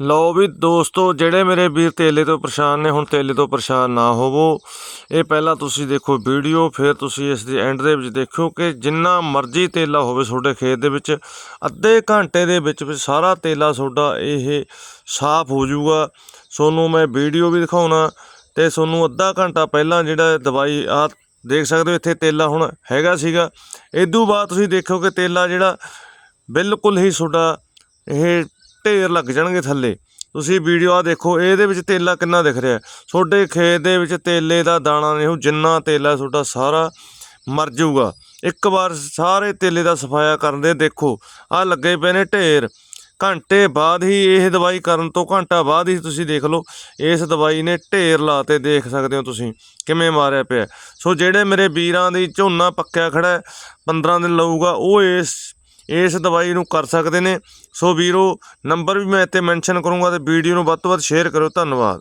ਲਓ ਵੀ ਦੋਸਤੋ, ਜਿਹੜੇ ਮੇਰੇ ਵੀਰ ਤੇਲੇ ਤੋਂ ਪਰੇਸ਼ਾਨ ਨੇ, ਹੁਣ ਤੇਲੇ ਤੋਂ ਪਰੇਸ਼ਾਨ ਨਾ ਹੋਵੋ। ਇਹ ਪਹਿਲਾਂ ਤੁਸੀਂ ਦੇਖੋ ਵੀਡੀਓ, ਫਿਰ ਤੁਸੀਂ ਇਸ ਦੇ ਐਂਡ ਦੇ ਵਿੱਚ ਦੇਖਿਓ ਕਿ ਜਿੰਨਾ ਮਰਜ਼ੀ ਤੇਲਾ ਹੋਵੇ ਤੁਹਾਡੇ ਖੇਤ ਦੇ ਵਿੱਚ, ਅੱਧੇ ਘੰਟੇ ਦੇ ਵਿੱਚ ਵਿੱਚ ਸਾਰਾ ਤੇਲਾ ਤੁਹਾਡਾ ਇਹ ਸਾਫ਼ ਹੋ ਜਾਊਗਾ। ਤੁਹਾਨੂੰ ਮੈਂ ਵੀਡੀਓ ਵੀ ਦਿਖਾਉਣਾ ਤੇ ਤੁਹਾਨੂੰ ਅੱਧਾ ਘੰਟਾ ਪਹਿਲਾਂ ਜਿਹੜਾ ਦਵਾਈ ਆ ਦੇਖ ਸਕਦੇ ਹੋ ਇੱਥੇ ਤੇਲਾ ਹੁਣ ਹੈਗਾ ਸੀਗਾ। ਇਦੋਂ ਬਾਅਦ ਤੁਸੀਂ ਦੇਖੋ ਕਿ ਤੇਲਾ ਜਿਹੜਾ ਬਿਲਕੁਲ ਹੀ ਤੁਹਾਡਾ ਇਹ ਢੇਰ ਲੱਗ ਜਾਣਗੇ ਥੱਲੇ। ਤੁਸੀਂ ਵੀਡੀਓ ਆ ਦੇਖੋ ਇਹਦੇ ਵਿੱਚ ਤੇਲਾ ਕਿੰਨਾ ਦਿਖ ਰਿਹਾ ਤੁਹਾਡੇ ਖੇਤ ਦੇ ਵਿੱਚ ਤੇਲੇ ਦਾ ਦਾਣਾ ਨਹੀਂ ਹੋ ਜਿੰਨਾ ਤੇਲਾ ਤੁਹਾਡਾ ਸਾਰਾ ਮਰ ਜਾਊਗਾ। ਇੱਕ ਵਾਰ ਸਾਰੇ ਤੇਲੇ ਦਾ ਸਫਾਇਆ ਕਰਨ ਦੇ ਦੇਖੋ ਆ ਲੱਗੇ ਪਏ ਨੇ ਢੇਰ। ਘੰਟੇ ਬਾਅਦ ਹੀ ਇਹ ਦਵਾਈ ਕਰਨ ਤੋਂ ਘੰਟਾ ਬਾਅਦ ਹੀ ਤੁਸੀਂ ਦੇਖ ਲਓ ਇਸ ਦਵਾਈ ਨੇ ਢੇਰ ਲਾਤੇ ਦੇਖ ਸਕਦੇ ਹੋ ਤੁਸੀਂ ਕਿਵੇਂ ਮਾਰਿਆ ਪਿਆ ਸੋ ਜਿਹੜੇ ਮੇਰੇ ਵੀਰਾਂ ਦੀ ਝੋਨਾ ਪੱਕਿਆ ਖੜਾ ਹੈ, 15 ਦਿਨ ਲਊਗਾ ਉਹ ਇਸ ਇਸ ਦਵਾਈ ਨੂੰ ਕਰ ਸਕਦੇ ਨੇ। ਸੋ ਵੀਰੋ, ਨੰਬਰ ਵੀ ਮੈਂ ਇੱਥੇ ਮੈਂਸ਼ਨ ਕਰੂੰਗਾ ਤੇ ਵੀਡੀਓ ਨੂੰ ਵੱਧ ਤੋਂ ਵੱਧ ਸ਼ੇਅਰ ਕਰੋ ਧੰਨਵਾਦ।